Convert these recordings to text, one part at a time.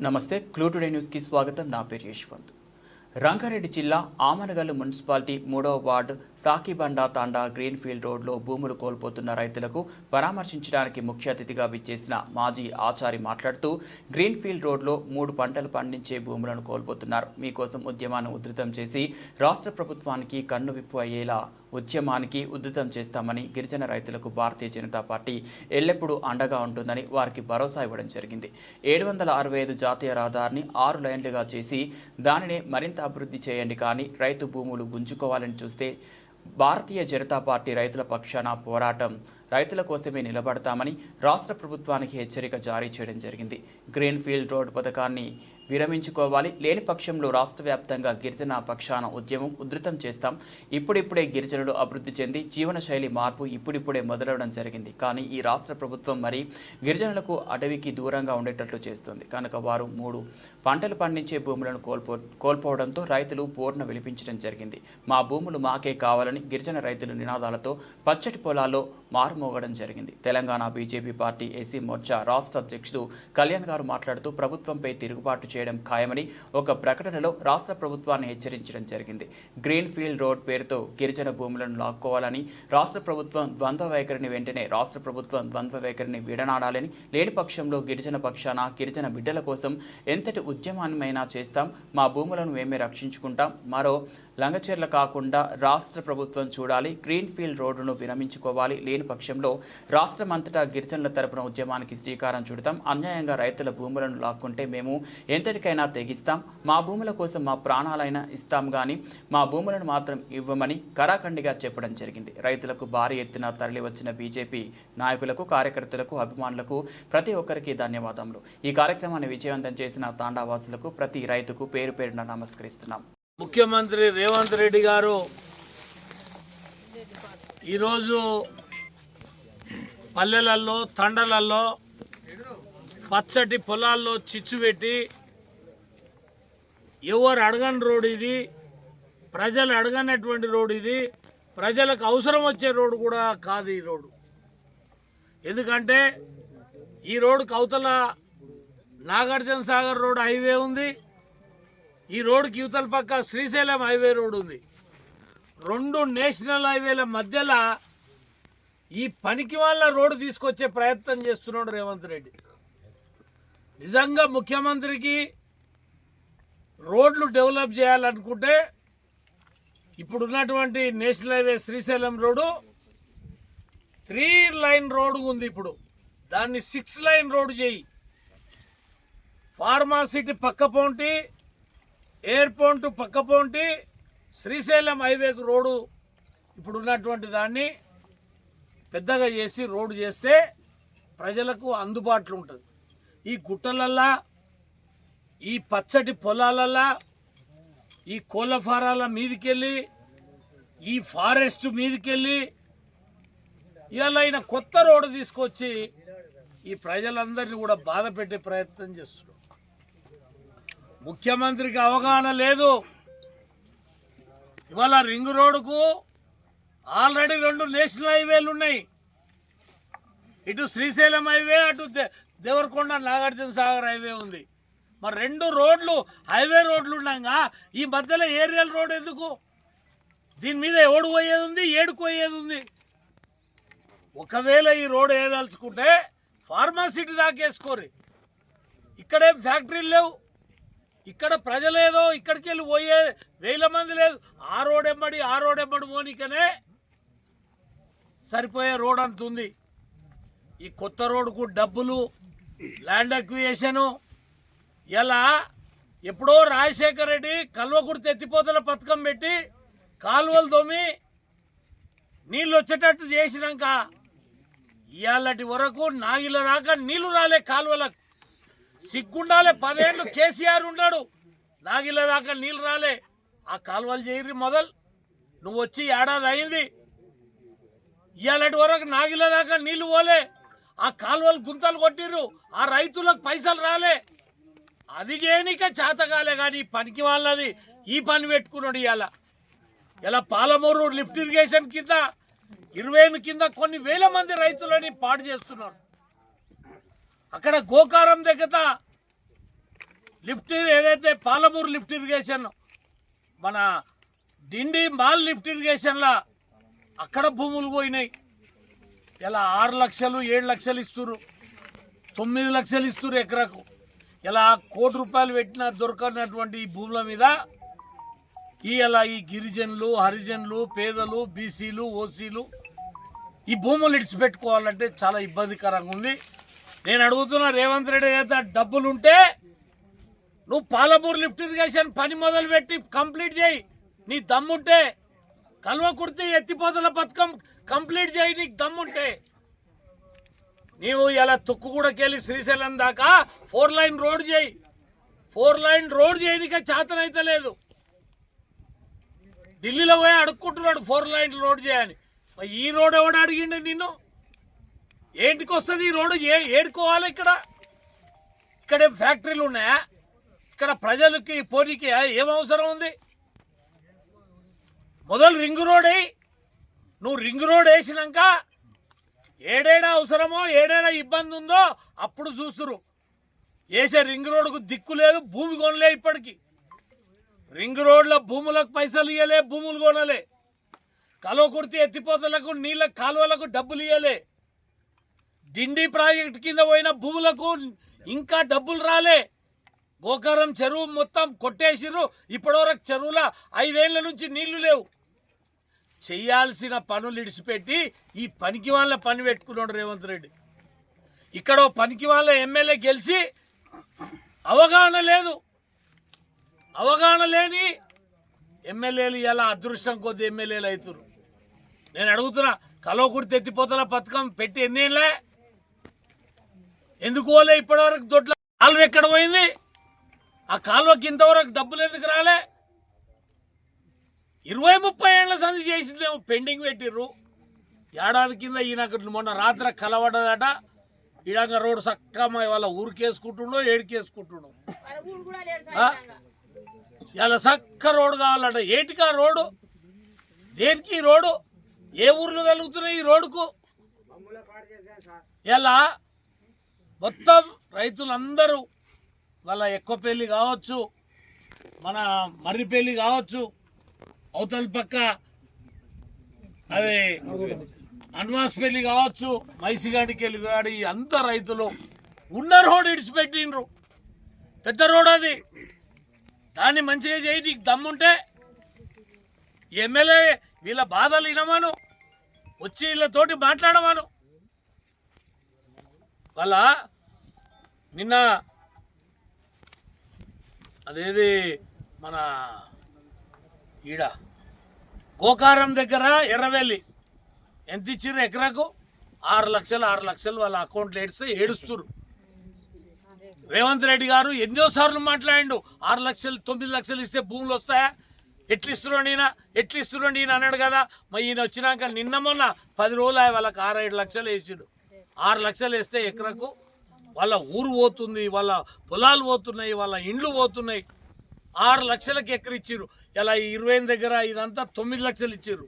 నమస్తే క్లూటుడే న్యూస్కి స్వాగతం. నా పేరు యశ్వంత్. రంగారెడ్డి జిల్లా ఆమనగల్లు మున్సిపాలిటీ మూడవ వార్డు సాకిబండా తాండా గ్రీన్ఫీల్డ్ రోడ్లో భూములు కోల్పోతున్న రైతులకు పరామర్శించడానికి ముఖ్య అతిథిగా విచ్చేసిన మాజీ ఆచారి మాట్లాడుతూ గ్రీన్ఫీల్డ్ రోడ్లో మూడు పంటలు పండించే భూములను కోల్పోతున్నారు. మీకోసం ఉద్యమాన్ని ఉధృతం చేసి రాష్ట్ర ప్రభుత్వానికి కన్ను విప్పు అయ్యేలా ఉద్యమానికి ఉద్ధృతం చేస్తామని గిరిజన రైతులకు భారతీయ జనతా పార్టీ ఎల్లప్పుడూ అండగా ఉంటుందని వారికి భరోసా ఇవ్వడం జరిగింది. ఏడు వందల అరవై ఐదు జాతీయ రహదారిని ఆరు లైన్లుగా చేసి దానిని మరింత అభివృద్ధి చేయండి కానీ రైతు భూములు గుంజుకోవాలని చూస్తే భారతీయ జనతా పార్టీ రైతుల పక్షాన పోరాటం రైతుల కోసమే నిలబడతామని రాష్ట్ర ప్రభుత్వానికి హెచ్చరిక జారీ చేయడం జరిగింది. గ్రీన్ఫీల్డ్ రోడ్ పథకాన్ని విరమించుకోవాలి. లేని పక్షంలో రాష్ట్ర వ్యాప్తంగా గిరిజన పక్షాన ఉద్యమం ఉధృతం చేస్తాం. ఇప్పుడిప్పుడే గిరిజనులు అభివృద్ధి చెంది జీవనశైలి మార్పు ఇప్పుడిప్పుడే మొదలవడం జరిగింది. కానీ ఈ రాష్ట్ర ప్రభుత్వం మరి గిరిజనులకు అటవీకి దూరంగా ఉండేటట్లు చేస్తుంది. కనుక వారు మూడు పంటలు పండించే భూములను కోల్పో కోల్పోవడంతో రైతులు పూర్ణ విలిపించడం జరిగింది. మా భూములు మాకే కావాలని గిరిజన రైతుల నినాదాలతో పచ్చటి పొలాల్లో మారుమోగడం జరిగింది. Telangana BJP party SC Morcha రాష్ట్ర అధ్యక్షుడు కళ్యాణ్ గారు మాట్లాడుతూ ప్రభుత్వంపై తిరుగుబాటు చేయడం ఖాయమని ఒక ప్రకటనలో రాష్ట్ర ప్రభుత్వాన్ని హెచ్చరించడం జరిగింది. గ్రీన్ ఫీల్డ్ రోడ్ పేరుతో గిరిజన భూములను లాక్కోవాలని రాష్ట్ర ప్రభుత్వం ద్వంద్వ వైఖరిని వెంటనే రాష్ట్ర ప్రభుత్వం ద్వంద్వ వైఖరిని విడనాడాలని లేని పక్షంలో గిరిజన పక్షాన గిరిజన బిడ్డల కోసం ఎంతటి ఉద్యమాన్నైనా చేస్తాం మా భూములను మేమే రక్షించుకుంటాం మరో లంగచెర్ల కాకుండా రాష్ట్ర ప్రభుత్వం చూడాలి గ్రీన్ ఫీల్డ్ రోడ్డును విరమించుకోవాలి. లేని పక్షంలో రాష్ట్రమంతటా గిరిజనుల తరపున ఉద్యమానికి శ్రీకారం చుడతాం. అన్యాయంగా రైతుల భూములను లాక్కుంటే మేము ఎంతటికైనా తెగిస్తాం. మా భూముల కోసం మా ప్రాణాలైనా ఇస్తాం కానీ మా భూములను మాత్రం ఇవ్వమని కరాఖండిగా చెప్పడం జరిగింది. రైతులకు భారీ ఎత్తున తరలి వచ్చిన బీజేపీ నాయకులకు కార్యకర్తలకు అభిమానులకు ప్రతి ఒక్కరికి ధన్యవాదములు. ఈ కార్యక్రమాన్ని విజయవంతం చేసిన తాండావాసులకు ప్రతి రైతుకు పేరు పేరున నమస్కరిస్తున్నాం. ముఖ్యమంత్రి రేవంత్ రెడ్డి గారు ఈరోజు పల్లెలలో తండలలో పచ్చటి పొలాల్లో చిచ్చు పెట్టి ఎవరు అడగని రోడ్ ఇది ప్రజలు అడగనటువంటి రోడ్ ఇది ప్రజలకు అవసరం వచ్చే రోడ్డు కూడా కాదు ఈ రోడ్డు ఎందుకంటే ఈ రోడ్డుకి అవతల నాగార్జున సాగర్ రోడ్ హైవే ఉంది. ఈ రోడ్డుకి యువతల పక్క శ్రీశైలం హైవే రోడ్ ఉంది. రెండు నేషనల్ హైవేల మధ్యలో ఈ పనికి వాళ్ళ రోడ్డు తీసుకొచ్చే ప్రయత్నం చేస్తున్నాడు రేవంత్ రెడ్డి. నిజంగా ముఖ్యమంత్రికి రోడ్లు డెవలప్ చేయాలనుకుంటే ఇప్పుడున్నటువంటి national highway Srisailam road three line road ఉంది ఇప్పుడు. దాన్ని సిక్స్ లైన్ రోడ్డు చేయి. ఫార్మాసిటీ పక్క పోంటి ఎయిర్పోర్ట్ పక్క శ్రీశైలం హైవేకు రోడ్డు ఇప్పుడు ఉన్నటువంటి దాన్ని పెద్దగా చేసి రోడ్డు చేస్తే ప్రజలకు అందుబాటులో ఉంటుంది. ఈ గుట్టలల్లా ఈ పచ్చటి పొలాలల్లా ఈ కోళ్ళ ఫారాల మీదకెళ్ళి ఈ ఫారెస్ట్ మీదకెళ్ళి ఇవాళ కొత్త రోడ్డు తీసుకొచ్చి ఈ ప్రజలందరినీ కూడా బాధ పెట్టే ప్రయత్నం చేస్తున్నాడు. ముఖ్యమంత్రికి అవగాహన లేదు. ఇవాళ రింగ్ రోడ్డుకు ఆల్రెడీ రెండు నేషనల్ హైవేలు ఉన్నాయి. ఇటు శ్రీశైలం హైవే అటు దేవరకొండ నాగార్జున సాగర్ హైవే ఉంది. మరి రెండు రోడ్లు హైవే రోడ్లు ఉండగా ఈ మధ్యలో ఏరియల్ రోడ్ ఎందుకు? దీని మీద ఎవడు పోయేది ఉంది? ఏడుకు పోయేది ఉంది? ఒకవేళ ఈ రోడ్ వేయదలుచుకుంటే ఫార్మాసిటీ దాకేసుకోరు ఇక్కడేం ఫ్యాక్టరీలు లేవు. ఇక్కడ ప్రజలేదో ఇక్కడికి వెళ్ళి పోయే వేల మంది లేదు. ఆ రోడెంబడి ఆ రోడెంబడి పోనీకనే సరిపోయే రోడ్ అంతుంది ఈ కొత్త రోడ్డుకు డబ్బులు ల్యాండ్ అక్వియేషను ఇలా ఎప్పుడో రాజశేఖర రెడ్డి కల్వకుర్తి ఎత్తిపోతల పథకం పెట్టి కాలువలు తోమి నీళ్ళు వచ్చేటట్టు చేసినాక ఇవాళటి వరకు నాగిల రాక నీళ్ళు రాలే కాలువలకు. సిగ్గుండాలే పదేళ్ళు కేసీఆర్ ఉన్నాడు. నాగిల దాకా నీళ్ళు రాలే. ఆ కాలువలు చేయరి మొదలు. నువ్వు వచ్చి ఏడాది అయింది. ఇవాళటి వరకు నాగిల దాకా నీళ్ళు పోలే. ఆ కాలువలు గుంతలు కొట్టిర్రు. ఆ రైతులకు పైసలు రాలే. అది చేయనిక చేతగాలే కానీ పనికి వాళ్ళది ఈ పని పెట్టుకున్నాడు ఇవాళ ఇలా పాలమూరు లిఫ్ట్ ఇరిగేషన్ కింద ఇరవై కింద కొన్ని వేల మంది రైతులని పాడు చేస్తున్నారు. అక్కడ గోకారం దగ్గర లిఫ్ట్ ఏదైతే పాలమూరు లిఫ్ట్ ఇరిగేషన్ మన డిండి మాల్ లిఫ్ట్ ఇరిగేషన్లా అక్కడ భూములు పోయినాయి. ఇలా ఆరు లక్షలు ఏడు లక్షలు ఇస్తున్నారు తొమ్మిది లక్షలు ఇస్తున్నారు ఎకరాకు. ఇలా కోటి రూపాయలు పెట్టినా దొరకనటువంటి ఈ భూముల మీద ఈ ఇలా ఈ గిరిజనులు హరిజనులు పేదలు బీసీలు ఓసీలు ఈ భూములు ఇడిచిపెట్టుకోవాలంటే చాలా ఇబ్బందికరంగా ఉంది. నేను అడుగుతున్నా రేవంత్ రెడ్డి చేత డబ్బులుంటే నువ్వు పాలమూరు లిఫ్ట్ ఇరిగేషన్ పని మొదలు పెట్టి కంప్లీట్ చేయి. నీ దమ్ముంటే కల్వకుర్తి ఎత్తిపోతల పథకం కంప్లీట్ చేయి నీకు దమ్ముంటే. నీవు ఇలా తుక్కుగూడకెళ్ళి శ్రీశైలం దాకా ఫోర్ లైన్ రోడ్ చేయి. ఫోర్ లైన్ రోడ్ చేయనికే చేతనైతే లేదు. ఢిల్లీలో పోయి అడుక్కుంటున్నాడు ఫోర్ లైన్ రోడ్ చేయని. ఈ రోడ్ ఎవడు అడిగిండు నిన్ను? ఏంటికి వస్తుంది ఈ రోడ్డు? ఏ ఏడుకోవాలి ఇక్కడ? ఇక్కడ ఫ్యాక్టరీలు ఉన్నాయా? ఇక్కడ ప్రజలకి పోనీకి ఏం అవసరం ఉంది? మొదలు రింగ్ రోడ్ అయ్యి నువ్వు రింగ్ రోడ్ వేసినాక ఏడేడా అవసరమో ఏడేడా ఇబ్బంది ఉందో అప్పుడు చూస్తురు. వేసే రింగ్ రోడ్డుకు దిక్కు లేదు భూమి కొనలే ఇప్పటికి. రింగ్ రోడ్ల భూములకు పైసలు ఇవ్వలే భూములు కొనలే. కలవకుర్తి ఎత్తిపోతలకు నీళ్ళ కాలువలకు డబ్బులు ఇవ్వలే డిండి ప్రాజెక్ట్ కింద పోయిన భూములకు ఇంకా డబ్బులు రాలే. గోకారం చెరువు మొత్తం కొట్టేసిర్రు. ఇప్పటివరకు చెరువుల ఐదేళ్ళ నుంచి నీళ్ళు లేవు. చేయాల్సిన పనులు ఇడిచిపెట్టి ఈ పనికి వాళ్ళ పని పెట్టుకున్నాడు రేవంత్ రెడ్డి. ఇక్కడ పనికి వాళ్ళ ఎమ్మెల్యే గెలిచి అవగాహన లేదు. అవగాహన లేని ఎమ్మెల్యేలు ఇలా అదృష్టం కొద్ది ఎమ్మెల్యేలు అవుతున్నారు నేను అడుగుతున్నా కలవకుడి తెత్తిపోతున్న పథకం పెట్టి ఎన్నేళ్ళే ఎందుకు పోలే ఇప్పటివరకు దొడ్ల కాలువ ఎక్కడ పోయింది? ఆ కాలువకి ఇంతవరకు డబ్బులు ఎందుకు రాలే? ఇరవై ముప్పై ఏళ్ళ సంధి చేసిందేమో పెండింగ్ పెట్టిర్రు. ఏడాది కింద ఈయనకు మొన్న రాత్రి కలవడదట. ఈడంగా రోడ్డు సక్కమ్మ వాళ్ళ ఊరికేసుకుంటుండో ఏడికేసుకుంటుండో? ఇలా సక్క రోడ్డు కావాలట. ఏటికా రోడ్డు? దేనికి ఈ రోడ్డు? ఏ ఊర్లో కలుగుతున్నాయి ఈ రోడ్డుకు? ఇలా మొత్తం రైతులందరూ వాళ్ళ ఎక్కువ పెళ్ళి కావచ్చు మన మర్రి పెళ్ళి కావచ్చు అవతల పక్క అదే అన్వాస్ పెళ్ళి కావచ్చు మైసిగాడికి వెళ్ళి అంత రైతులు ఉన్న రోడ్ ఇడిచిపెట్టిండ్రు. పెద్ద రోడ్ అది. దాన్ని మంచిగా చేయి నీకు దమ్ముంటే ఎమ్మెల్యే వీళ్ళ బాధలు వినమాను వచ్చి వీళ్ళతోటి మాట్లాడమాను. వాళ్ళ నిన్న అదేది మన ఈడ గోకారం దగ్గర ఎర్రవెల్లి ఎంత ఇచ్చిర్రు ఎకరాకు? ఆరు లక్షలు ఆరు లక్షలు వాళ్ళ అకౌంట్లో ఏడిస్తే ఏడుస్తురు రేవంత్ రెడ్డి గారు ఎన్నోసార్లు మాట్లాడిండు ఆరు లక్షలు తొమ్మిది లక్షలు ఇస్తే భూములు వస్తాయా? ఎట్లు ఇస్తున్నాడు ఈయన ఎట్లు ఇస్తున్నాడు ఈయన అన్నాడు కదా. మరి ఈయన వచ్చినాక నిన్న మొన్న పది రోజులు అయ్యి వాళ్ళకి ఆరు ఐదు లక్షలు వేసిండు. ఆరు లక్షలు వేస్తే ఎకరకు వాళ్ళ ఊరు పోతుంది వాళ్ళ పొలాలు పోతున్నాయి వాళ్ళ ఇండ్లు పోతున్నాయి. ఆరు లక్షలకు ఎకర ఇచ్చిర్రు. ఇలా ఈ ఇరవై దగ్గర ఇదంతా తొమ్మిది లక్షలు ఇచ్చారు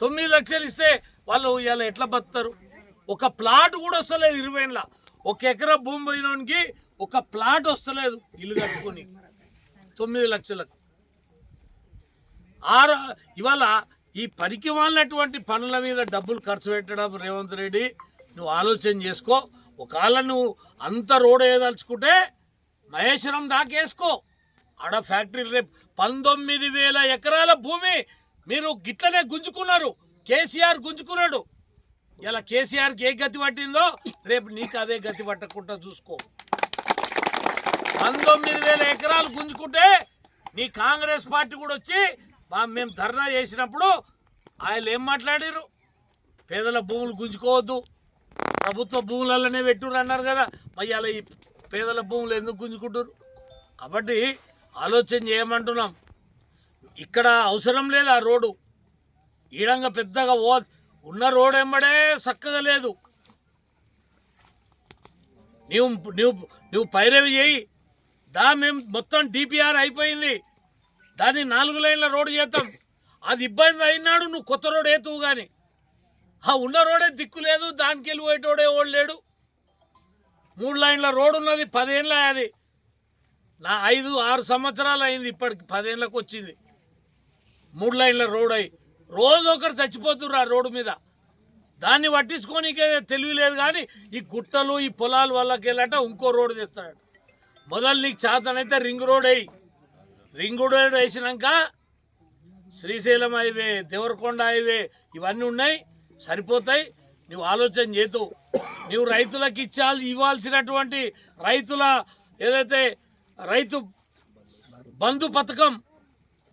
తొమ్మిది లక్షలు ఇస్తే వాళ్ళు ఇలా ఎట్లా బతుతారు ఒక ప్లాట్ కూడా వస్తలేదు ఇరవైలా ఒక ఎకరా భూమి పోయినోనికి ఒక ప్లాట్ వస్తలేదు ఇల్లు కట్టుకొని. తొమ్మిది లక్షలకు. ఆరు ఇవాళ ఈ పనికి వాళ్ళనటువంటి పనుల మీద డబ్బులు ఖర్చు పెట్టడం రేవంత్ రెడ్డి నువ్వు ఆలోచన చేసుకో. ఒకవేళ నువ్వు అంత రోడ్ వేయదలుచుకుంటే మహేశ్వరం దాకేసుకో ఆడ ఫ్యాక్టరీ రేపు పంతొమ్మిది వేల ఎకరాల భూమి మీరు గిట్లనే గుంజుకున్నారు. కేసీఆర్ గుంజుకున్నాడు. ఇలా కేసీఆర్కి ఏ గతి పట్టిందో రేపు నీకు అదే గతి పట్టకుండా చూసుకో. పంతొమ్మిది వేల ఎకరాలు గుంజుకుంటే నీ కాంగ్రెస్ పార్టీ కూడా వచ్చి మేము ధర్నా చేసినప్పుడు ఆయన ఏం మాట్లాడారు పేదల భూములు గుంజుకోవద్దు. ప్రభుత్వ భూములలోనే పెట్టుర్రు అన్నారు కదా. మరి ఈ పేదల భూములు ఎందుకు గుంజుకుంటారు కాబట్టి ఆలోచన చేయమంటున్నాం. ఇక్కడ అవసరం లేదు ఆ రోడ్డు. ఈడంగా పెద్దగా ఓ ఉన్న రోడ్ ఎంబడే చక్కగా లేదు. నువ్వు నువ్వు నువ్వు పైరవి చేయి. దా మేము మొత్తం డిపిఆర్ అయిపోయింది. దాన్ని నాలుగు లైన్ల రోడ్డు చేద్దాం. అది ఇబ్బంది అయినాడు నువ్వు కొత్త రోడ్ ఏతువు కానీ ఆ ఉన్న రోడే దిక్కు లేదు దానికి వెళ్ళి పోయేటోడే ఓడు లేడు. మూడు లైన్ల రోడ్ ఉన్నది పదేళ్ళ అది. నా ఐదు ఆరు సంవత్సరాలు అయింది ఇప్పటికి పదేళ్ళకు వచ్చింది. మూడు లైన్ల రోడ్ అయి. రోజు ఒకరు చచ్చిపోతున్నారు ఆ రోడ్డు మీద. దాన్ని పట్టించుకోనికే తెలివి లేదు కానీ ఈ గుట్టలు ఈ పొలాలు వాళ్ళకి వెళ్ళట ఇంకో రోడ్డు తెస్తాడు మొదలు నీకు చేతనైతే రింగ్ రోడ్ అయ్యి రింగ్ రోడ్ వేసినాక శ్రీశైలం హైవే దేవరకొండ హైవే ఇవన్నీ ఉన్నాయి. సరిపోతాయి. నువ్వు ఆలోచన చేతు. నువ్వు రైతులకు ఇచ్చాలి ఇవ్వాల్సినటువంటి రైతుల ఏదైతే రైతు బంధు పథకం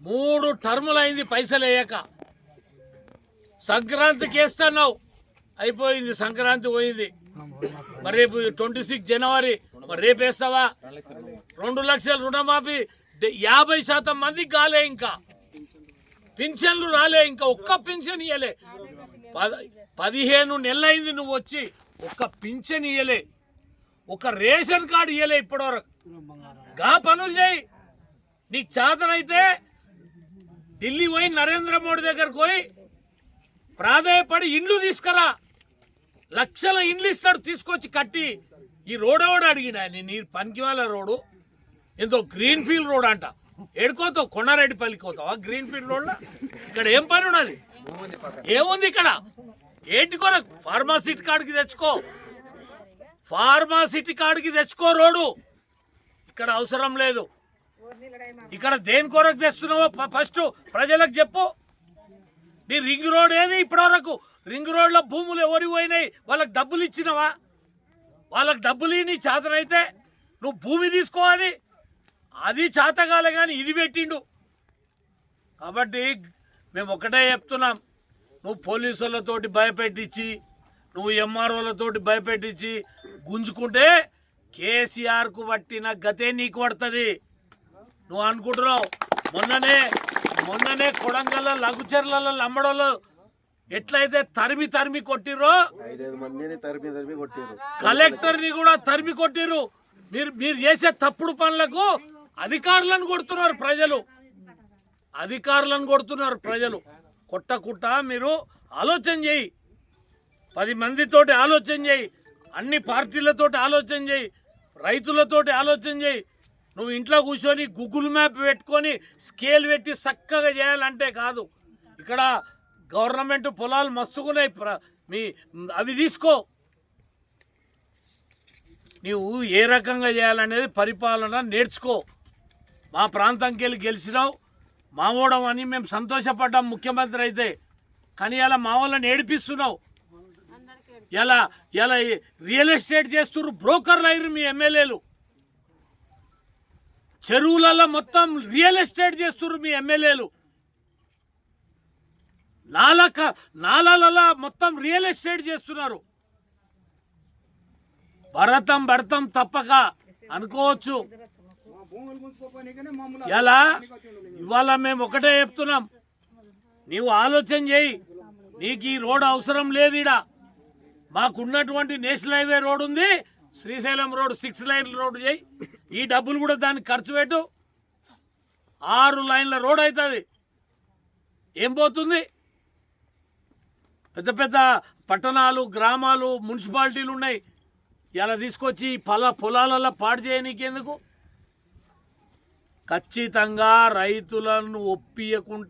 మూడు టర్ములు అయింది పైసలు వేయక. సంక్రాంతికి వేస్తున్నావు. అయిపోయింది సంక్రాంతి పోయింది. మరి రేపు ట్వంటీ సిక్స్ జనవరి మరి రేపు వేస్తావా? రెండు లక్షల రుణమాఫీ యాభై శాతం మందికి కాలే ఇంకా. పింఛన్లు రాలే ఇంకా ఒక్క పింఛన్ ఇయ్యలే. పద- పదిహేను నెలలైంది నువ్వు వచ్చి ఒక్క పింఛన్ ఇయ్యలే. ఒక రేషన్ కార్డు ఇయ్యలే ఇప్పటివరకు. గా పనులు చేయి. నీకు చేతనైతే ఢిల్లీ పోయి నరేంద్ర మోడీ దగ్గరకు పోయి ప్రాధాయపడి ఇండ్లు తీసుకురా. లక్షల ఇండ్లు ఇస్తాడు తీసుకొచ్చి కట్టి. ఈ రోడ్ ఎవడు అడిగినా? నేను ఈ పనికి వాళ్ళ రోడ్డు ఎంతో గ్రీన్ ఫీల్డ్ రోడ్ అంట. ఏడుకోతావు కొండారెడ్డిపల్లికి పోతావా? గ్రీన్ ఫీల్డ్ రోడ్ ఇక్కడ ఏం పని ఉన్నది? ఏముంది ఇక్కడ? ఏంటి కొరకు ఫార్మాసిటీ కాడికి తెచ్చుకో. ఫార్మాసిటీ కాడికి తెచ్చుకో రోడ్డు. ఇక్కడ అవసరం లేదు. ఇక్కడ దేని కొరకు తెస్తున్నావో ఫస్ట్ ప్రజలకు చెప్పు. నీ రింగ్ రోడ్ ఏది ఇప్పటివరకు? రింగ్ రోడ్లో భూములు ఎవరికి పోయినాయి? వాళ్ళకి డబ్బులు ఇచ్చినవా? వాళ్ళకి డబ్బులు నీ చేతనైతే నువ్వు భూమి తీసుకోవాలి. అది చేతగాలే కానీ ఇది పెట్టిండు. కాబట్టి మేము ఒకటే చెప్తున్నాం. నువ్వు పోలీసులతోటి భయపెట్టించి నువ్వు ఎంఆర్ఓలతోటి భయపెట్టించి గుంజుకుంటే కేసీఆర్కు పట్టిన గతే నీకు పడుతుంది. నువ్వు అనుకుంటున్నావు మొన్ననే మొన్ననే కొడంగల్ లఘుచర్లలో లంబడోళ్ళు ఎట్లయితే తరిమి తరిమి కొట్టిరో ఐదైదు మందిని తరిమి తరిమి కొట్టారు కలెక్టర్ని కూడా తరిమి కొట్టిరు మీరు మీరు చేసే తప్పుడు పనులకు అధికారులను కొడుతున్నారు ప్రజలు. అధికారులను కొడుతున్నారు ప్రజలు. కొట్టకుట్ట మీరు ఆలోచన చేయి. పది మందితోటి ఆలోచన చేయి. అన్ని పార్టీలతోటి ఆలోచన చేయి. రైతులతోటి ఆలోచన చేయి. నువ్వు ఇంట్లో కూర్చొని గూగుల్ మ్యాప్ పెట్టుకొని స్కేల్ పెట్టి చక్కగా చేయాలంటే కాదు. ఇక్కడ గవర్నమెంట్ పొలాలు మస్తుకున్నాయి ప్ర- మీ అవి తీసుకో. నీవు ఏ రకంగా చేయాలనేది పరిపాలన నేర్చుకో. మా ప్రాంతంకి వెళ్ళి గెలిచినావు. మావోడం అని మేము సంతోషపడ్డాం ముఖ్యమంత్రి అయితే. కానీ ఇలా మా వాళ్ళని ఏడిపిస్తున్నావు. ఎలా ఎలా రియల్ ఎస్టేట్ చేస్తున్నారు బ్రోకర్లు అయ్యారు మీ ఎమ్మెల్యేలు. చెరువులలో మొత్తం రియల్ ఎస్టేట్ చేస్తున్నారు మీ ఎమ్మెల్యేలు. నాలక నాలలలో మొత్తం రియల్ ఎస్టేట్ చేస్తున్నారు. భరతం భరతం తప్పక అనుకోవచ్చు. ఎలా ఇవాళ మేము ఒకటే చెప్తున్నాం. నీవు ఆలోచన చేయి. నీకు ఈ రోడ్ అవసరం లేదు ఈడ. మాకున్నటువంటి నేషనల్ హైవే రోడ్ ఉంది. Srisailam road six line road చేయి. ఈ డబ్బులు కూడా దానికి ఖర్చు పెట్టు. ఆరు లైన్ల రోడ్ అవుతుంది ఏం పోతుంది? పెద్ద పెద్ద పట్టణాలు గ్రామాలు మున్సిపాలిటీలు ఉన్నాయి. ఇలా తీసుకొచ్చి పొల పొలాలలో పాడు చేయనీకెందుకు? ఖచ్చితంగా రైతులను ఒప్పియకుండా